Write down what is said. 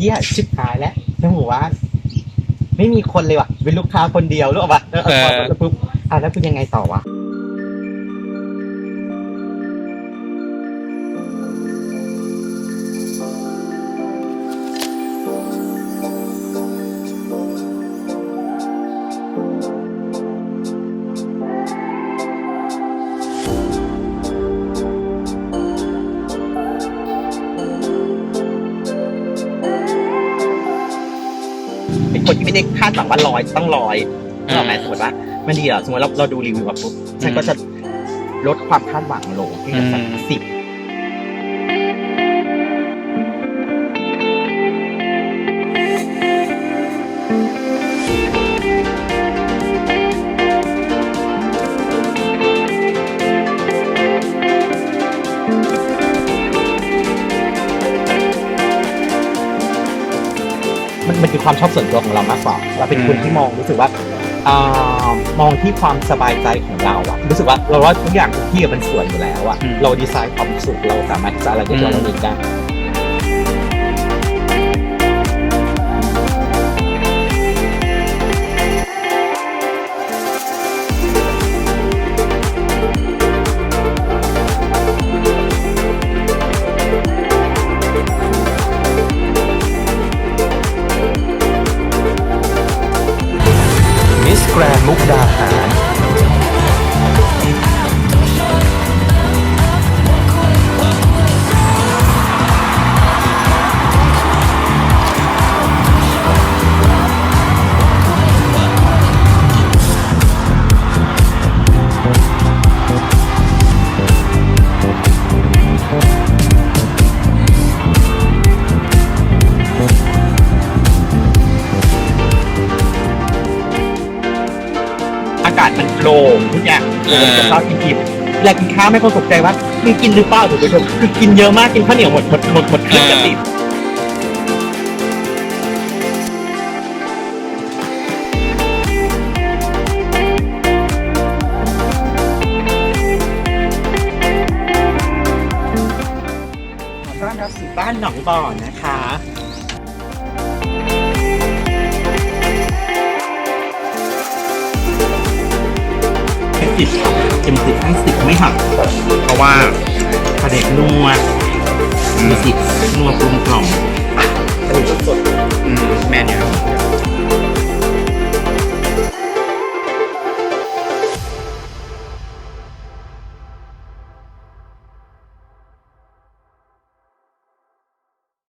ฮียชิบหายแล้วในหมู่บ้านไม่มีคนเลยว่ะเป็นลูกค้าคนเดียวหรือเปล่าวะแล้วเอาพอแล้วปุ๊บอะแล้วเป็นยังไงต่อวะ คนที่ไม่ได้คาดหวังว่าลอยต้องลอยนึกออกไหมสมมติว่ามันดีอะสมมติเราเราดูรีวิวมาปุ๊บฉันก็จะลดความคาดหวังลงที่จะสักอืมสิบ มันมันคือความชอบส่วนตัวของเรามากกว่าเราเป็นคนอืมที่มองรู้สึกว่าอ่ามองที่ความสบายใจของเราอะรู้สึกว่าเราว่าทุกอย่างทุกที่มันสวยอยู่แล้วอะอืมเราดีไซน์ความสุขเราสามารถที่จะอะไรก็ตัวเราเองได้ รน กดาหารอากาศมันโปร่งทุกอย่างอ่าจะข้าวกินอิ่มแหละกินข้าวไม่คนตกใจว่ามึงกินหรือเปล่าถูกไหมครับคือกินเยอะมากกินข้าวเหนียวหมดหมดหมดหมดเครื่องจะติดขอต้อนรับสู่บ้านหนองบ่อนะคะิบเต็มสิบให้สิบไม่หัก เพราะว่าผดเด็กนัวมีสิบนัวกลมกล่อมสดอืมแมนอยู่